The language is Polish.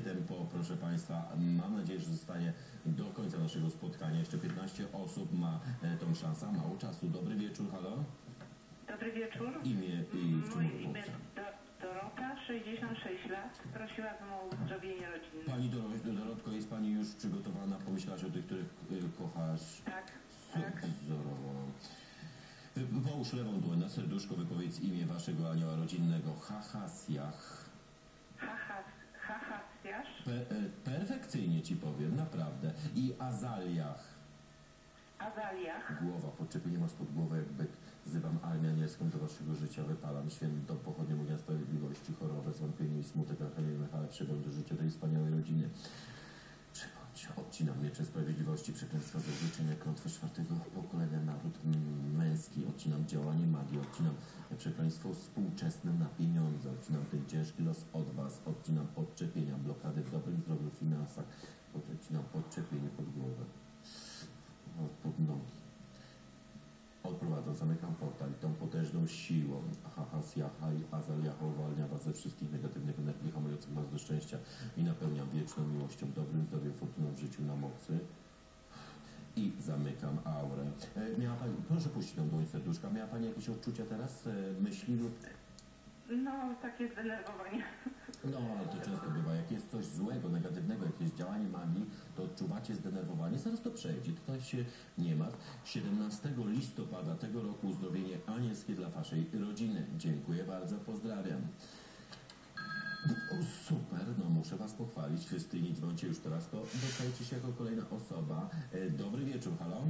takie tempo, proszę Państwa. Mam nadzieję, że zostanie do końca naszego spotkania. Jeszcze 15 osób ma e, tą szansę. Mało czasu. Dobry wieczór, halo. Dobry wieczór. Imię i w czym Moje imię? Do, Dorota, 66 lat. Prosiłabym o uzdrowienie rodzinne. Pani Doro- Dorotko, jest Pani już przygotowana? Pomyślałaś o tych, których y, kochasz? Tak, tak. Wzorowo. Wy- Połóż lewą dłoń na serduszko, wypowiedz imię Waszego anioła rodzinnego. Hahasjach. Pe, e, perfekcyjnie Ci powiem, naprawdę. I Azaliach. Azaliach, Głowa, podczepienie masz pod głowę jak byk. Wzywam armię anielską do waszego życia, wypalam świętą pochodnią ognia sprawiedliwości, chorobę, zwątpienie i smutek, Archanioł Michale, przybył do życia tej wspaniałej rodziny. Przybądź, odcinam miecze sprawiedliwości, przekleństwa zazwyczajne, klątwy czwartego pokolenia, naród męski, odcinam działanie magii, odcinam przekleństwo współczesne na pieniądze, odcinam ten ciężki los od was, odcinam podczepienia, blokady w dobrym zdrowiu, finansach, odcinam podczepienie pod głowę, od pod nogi. Zamykam portal i tą potężną siłą Hahasjaha i Azaliaha uwalnia was ze wszystkich negatywnych energii hamujących was do szczęścia i napełniam wieczną miłością, dobrym zdrowiem, fortuną w życiu na mocy. I zamykam aurę. E, miała pani, proszę puścić tą dłoń serduszka. Miała Pani jakieś odczucia teraz, e, myśli lub... no takie zdenerwowanie. No, ale to często bywa. Jak jest coś złego, negatywnego, jak jest działanie magii, to odczuwacie zdenerwowanie. Zaraz to przejdzie. Tutaj się nie ma. 17 listopada tego roku uzdrowienie anielskie dla Waszej rodziny. Dziękuję bardzo, pozdrawiam. O, super, no muszę Was pochwalić. Wszyscy nie dzwoncie już teraz, to dostajecie się jako kolejna osoba. E, dobry wieczór, halo?